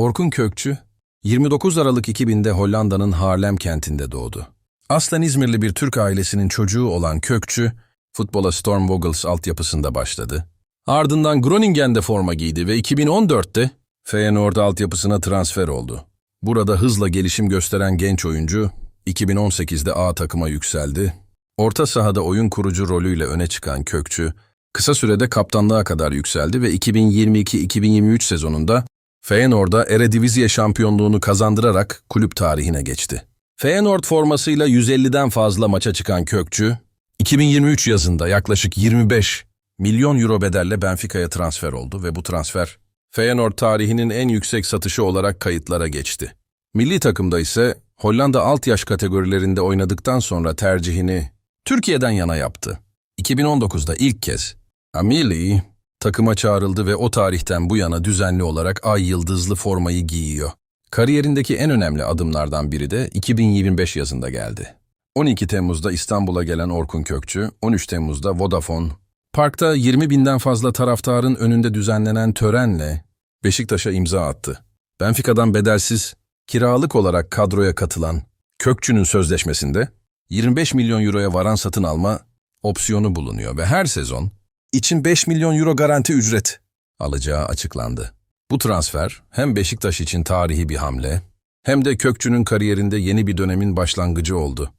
Orkun Kökçü, 29 Aralık 2000'de Hollanda'nın Haarlem kentinde doğdu. Aslen İzmirli bir Türk ailesinin çocuğu olan Kökçü, futbola Storm Vogels altyapısında başladı. Ardından Groningen'de forma giydi ve 2014'te Feyenoord altyapısına transfer oldu. Burada hızla gelişim gösteren genç oyuncu, 2018'de A takıma yükseldi. Orta sahada oyun kurucu rolüyle öne çıkan Kökçü, kısa sürede kaptanlığa kadar yükseldi ve 2022-2023 sezonunda Feyenoord'a Eredivisie şampiyonluğunu kazandırarak kulüp tarihine geçti. Feyenoord formasıyla 150'den fazla maça çıkan Kökçü, 2023 yazında yaklaşık 25 milyon euro bedelle Benfica'ya transfer oldu ve bu transfer Feyenoord tarihinin en yüksek satışı olarak kayıtlara geçti. Milli takımda ise Hollanda alt yaş kategorilerinde oynadıktan sonra tercihini Türkiye'den yana yaptı. 2019'da ilk kez Amili takıma çağrıldı ve o tarihten bu yana düzenli olarak ay yıldızlı formayı giyiyor. Kariyerindeki en önemli adımlardan biri de 2025 yazında geldi. 12 Temmuz'da İstanbul'a gelen Orkun Kökçü, 13 Temmuz'da Vodafone, Parkta 20 binden fazla taraftarın önünde düzenlenen törenle Beşiktaş'a imza attı. Benfica'dan bedelsiz, kiralık olarak kadroya katılan Kökçü'nün sözleşmesinde 25 milyon euroya varan satın alma opsiyonu bulunuyor ve her sezon için 5 milyon euro garanti ücret alacağı açıklandı. Bu transfer hem Beşiktaş için tarihi bir hamle hem de Kökçü'nün kariyerinde yeni bir dönemin başlangıcı oldu.